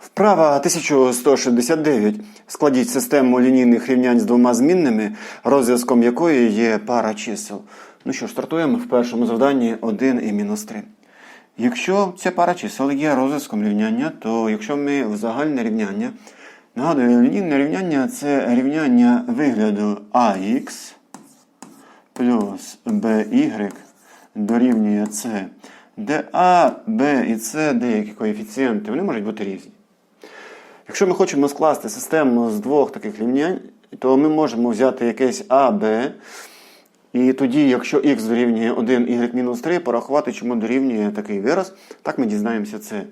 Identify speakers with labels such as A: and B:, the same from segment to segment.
A: Вправа 1169. Складіть систему лінійних рівнянь з двома змінними, розв'язком якої є пара чисел. Ну що ж, стартуємо в першому завданні 1 і мінус 3. Якщо ця пара чисел є розв'язком рівняння, то якщо ми в загальне рівняння, нагадую, лінійне рівняння це рівняння вигляду ax плюс by дорівнює c, де a, b і c деякі коефіцієнти, вони можуть бути різні. Якщо ми хочемо скласти систему з двох таких рівнянь, то ми можемо взяти якесь А, Б, і тоді, якщо х дорівнює 1, y-3, порахувати, чому дорівнює такий вираз, так ми дізнаємося це.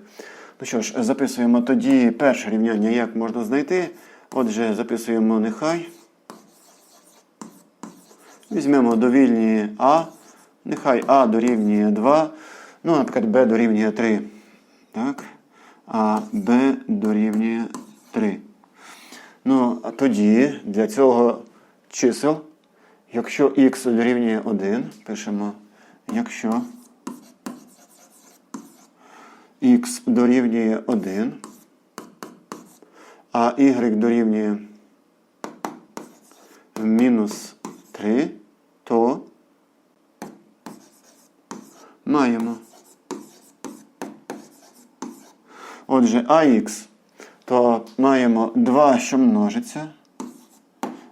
A: Ну що ж, записуємо тоді перше рівняння, як можна знайти. Отже, записуємо нехай. Візьмемо довільні А. Нехай А дорівнює 2. Ну, наприклад, Б дорівнює 3. Так. А Б дорівнює 3. Ну, а тоді для цього чисел, якщо х дорівнює 1, пишемо, якщо х дорівнює 1, а y дорівнює мінус 3, то маємо. Отже, ax, то маємо 2, що множиться.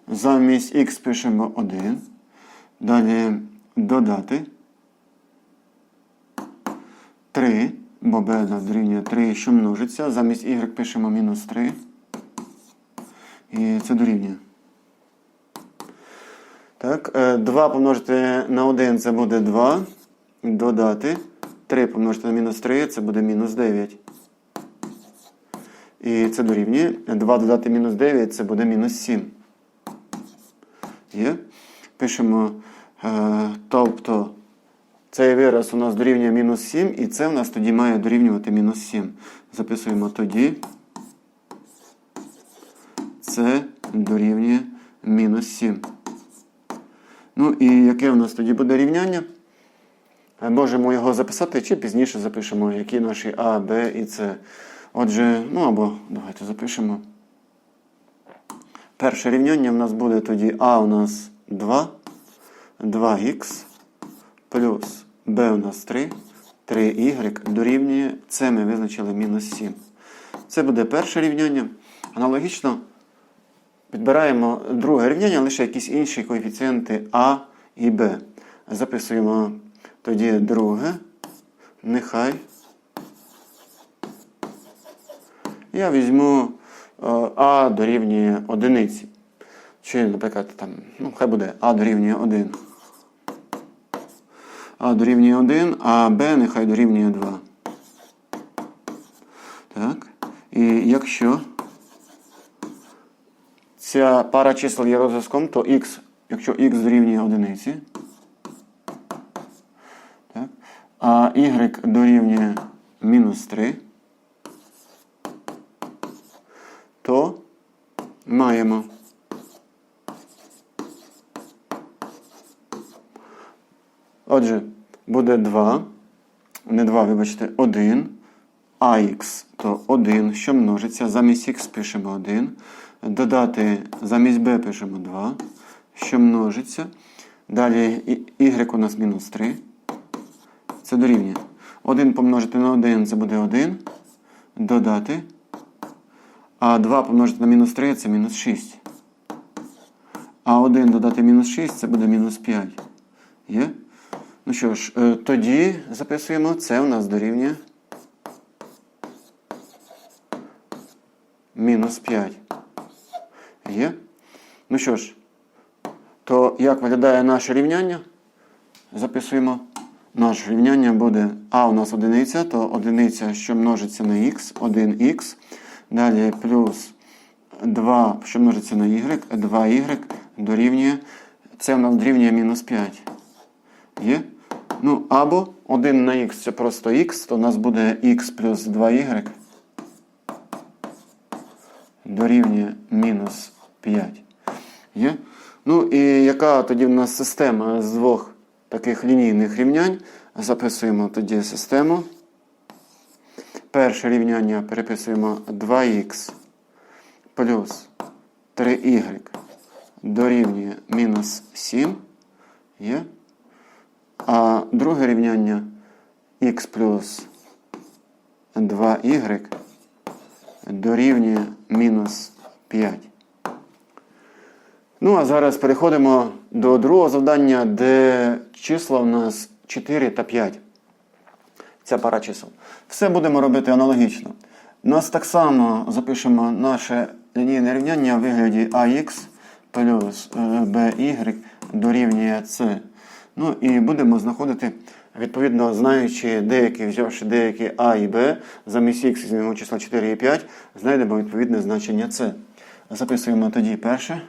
A: Замість х пишемо 1. Далі додати 3, бо b дорівнює 3, що множиться. Замість y пишемо мінус 3. І це дорівнює. Так, 2 помножити на 1 це буде 2. Додати 3 помножити на мінус 3 це буде мінус 9. І це дорівнює. 2 додати мінус 9 це буде мінус 7. Є? Пишемо, е, тобто цей вираз у нас дорівнює мінус 7, і це в нас тоді має дорівнювати мінус 7. Записуємо тоді. Це дорівнює мінус 7. Ну і яке у нас тоді буде рівняння? Е, Можемо його записати, чи пізніше запишемо, які наші А, Б і С. Отже, ну або давайте запишемо. Перше рівняння в нас буде тоді А у нас 2, 2х плюс Б у нас 3, 3y дорівнює С ми визначили мінус 7. Це буде перше рівняння. Аналогічно підбираємо друге рівняння, лише якісь інші коефіцієнти А і Б. Записуємо тоді друге. Нехай. Я візьму е, А дорівнює одиниці. Чи, наприклад, там, ну, хай буде А дорівнює 1. А дорівнює 1, а Б нехай дорівнює 2. Так. І якщо ця пара чисел є розв'язком, то х, якщо х дорівнює одиниці, так, а y дорівнює мінус 3, то маємо Отже, буде 2, не 2, вибачте, 1, ах, то 1, що множиться, замість х пишемо 1, додати замість b пишемо 2, що множиться. Далі y у нас мінус 3. Це дорівнює. 1 помножити на 1 це буде 1. Додати. А 2 помножити на мінус 3 це мінус 6. А 1 додати мінус 6 це буде мінус 5. Є? Ну що ж, е, тоді записуємо, це у нас дорівнює мінус 5. Є? Ну що ж, то як виглядає наше рівняння? Записуємо. Наше рівняння буде А у нас одиниця, то одиниця, що множиться на х, 1х. Далі плюс 2, що множиться на y, 2y дорівнює. Це у нас дорівнює мінус 5. Є? Ну, або 1 на х це просто х, то у нас буде х плюс 2y дорівнює мінус 5. Є? Ну і яка тоді в нас система з двох таких лінійних рівнянь? Записуємо тоді систему. перше рівняння переписуємо 2х плюс 3y дорівнює мінус 7. Є. А друге рівняння х плюс 2y дорівнює мінус 5. Ну, а зараз переходимо до другого завдання, де числа у нас 4 та 5. Ця пара чисел. Все будемо робити аналогічно. Нас так само запишемо наше лінійне рівняння в вигляді ax плюс е, by дорівнює c. Ну і будемо знаходити, відповідно, знаючи деякі, взявши деякі a і b, замість x візьмемо числа 4 і 5, знайдемо відповідне значення c. Записуємо тоді перше.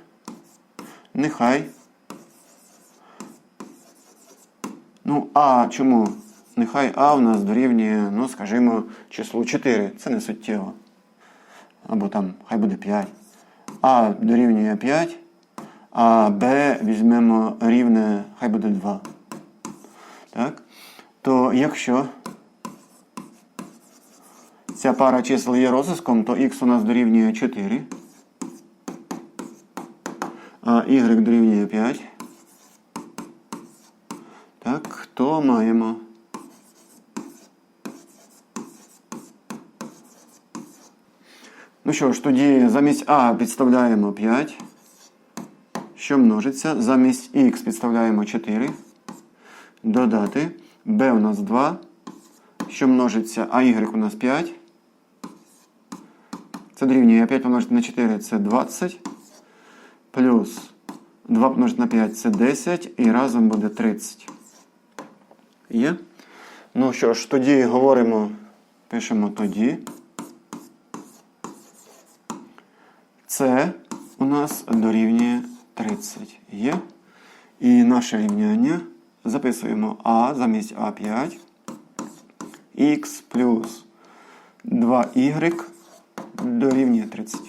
A: Нехай. Ну, а чому? Нехай А в нас дорівнює, ну, скажімо, числу 4. Це не суттєво. Або там, хай буде 5. А дорівнює 5, а Б візьмемо рівне, хай буде 2. Так? То якщо ця пара чисел є розв'язком, то х у нас дорівнює 4, а y дорівнює 5. Так, то маємо. Ну що ж, тоді замість А підставляємо 5, що множиться. Замість Х підставляємо 4. Додати. Б у нас 2, що множиться, а Y у нас 5. Це дорівнює 5 помножити на 4 це 20. Плюс 2 помножити на 5 це 10. І разом буде 30. Є? Ну що ж, тоді говоримо, пишемо тоді. Це у нас дорівнює 30. Є. І наше рівняння записуємо А замість А5. Х плюс 2y дорівнює 30.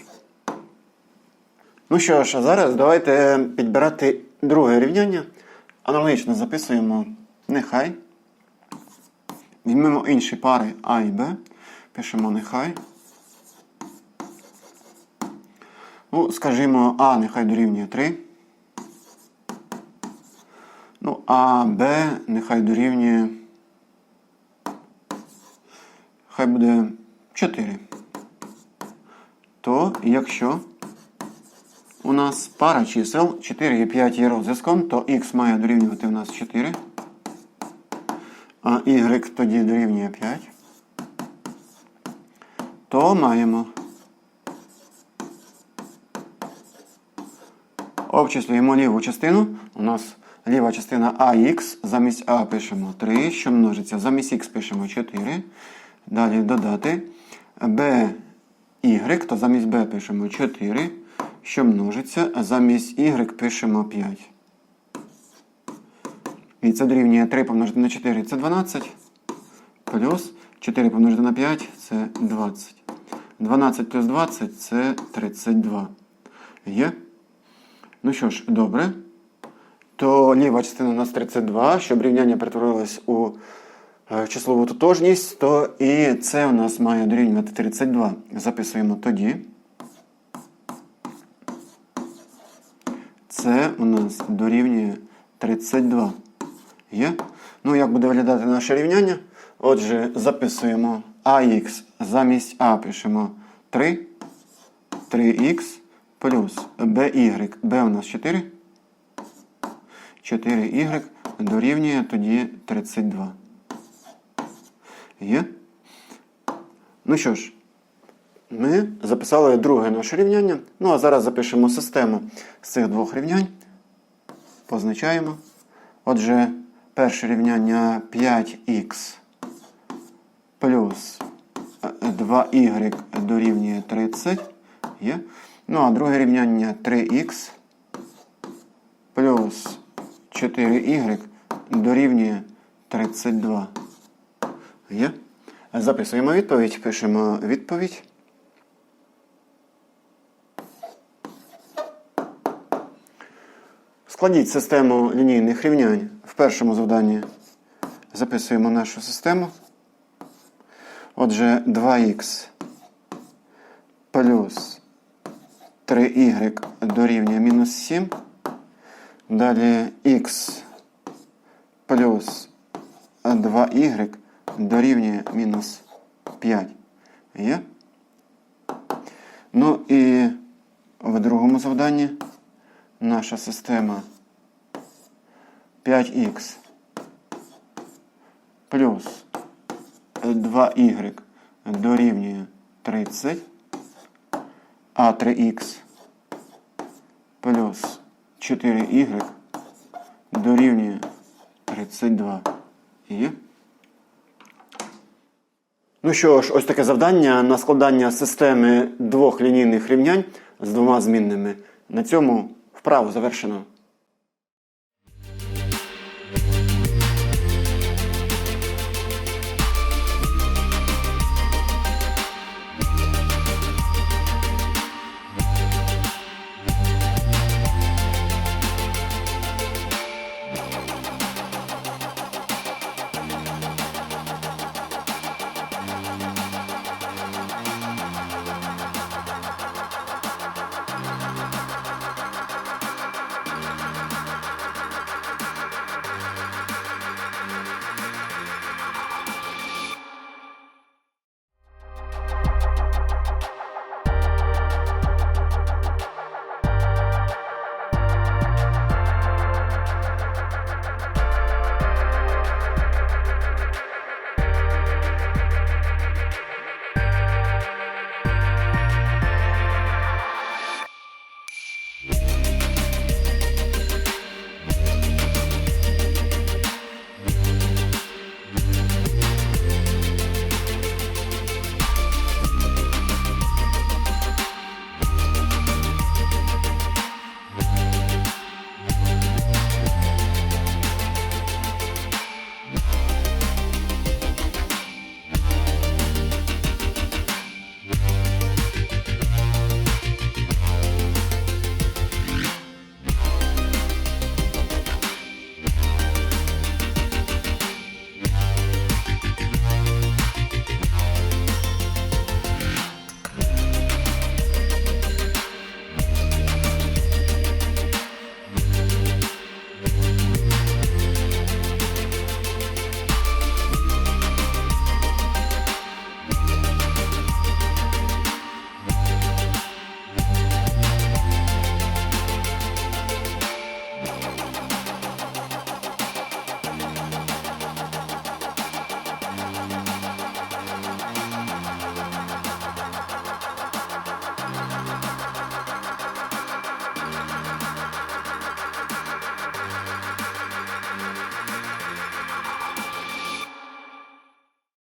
A: Ну що ж, а зараз давайте підбирати друге рівняння. Аналогічно записуємо нехай. Візьмемо інші пари А і Б. Пишемо нехай. Ну, скажімо, А нехай дорівнює 3. Ну, а Б нехай дорівнює. Хай буде 4. То якщо у нас пара чисел 4 і 5 є розв'язком, то х має дорівнювати у нас 4. А y тоді дорівнює 5. То маємо. Обчислюємо ліву частину. У нас ліва частина АХ. Замість А пишемо 3, що множиться. Замість Х пишемо 4. Далі додати. Б то замість Б пишемо 4, що множиться. А замість Y пишемо 5. І це дорівнює 3 помножити на 4 це 12. Плюс 4 помножити на 5 це 20. 12 плюс 20 це 32. Є? Ну що ж, добре. То ліва частина у нас 32, щоб рівняння перетворилось у е, числову тотожність, то і це у нас має дорівнювати 32. Записуємо тоді. Це у нас дорівнює 32. Є? Ну, як буде виглядати наше рівняння? Отже, записуємо AX замість А пишемо 3, 3х плюс BY. B у нас 4. 4y дорівнює тоді 32. Є? Ну що ж, ми записали друге наше рівняння. Ну, а зараз запишемо систему з цих двох рівнянь. Позначаємо. Отже, перше рівняння 5х плюс 2y дорівнює 30. Є. Ну, а друге рівняння 3х плюс 4y дорівнює 32. Є. Записуємо відповідь, пишемо відповідь. Складіть систему лінійних рівнянь. В першому завданні записуємо нашу систему. Отже, 2х плюс 3y дорівнює мінус 7. Далі х плюс 2y дорівнює мінус 5. Є? Ну і в другому завданні наша система 5х плюс 2y дорівнює 30, а 3х плюс 4y дорівнює 32. Є? Ну що ж, ось таке завдання на складання системи двох лінійних рівнянь з двома змінними. На цьому вправу завершено.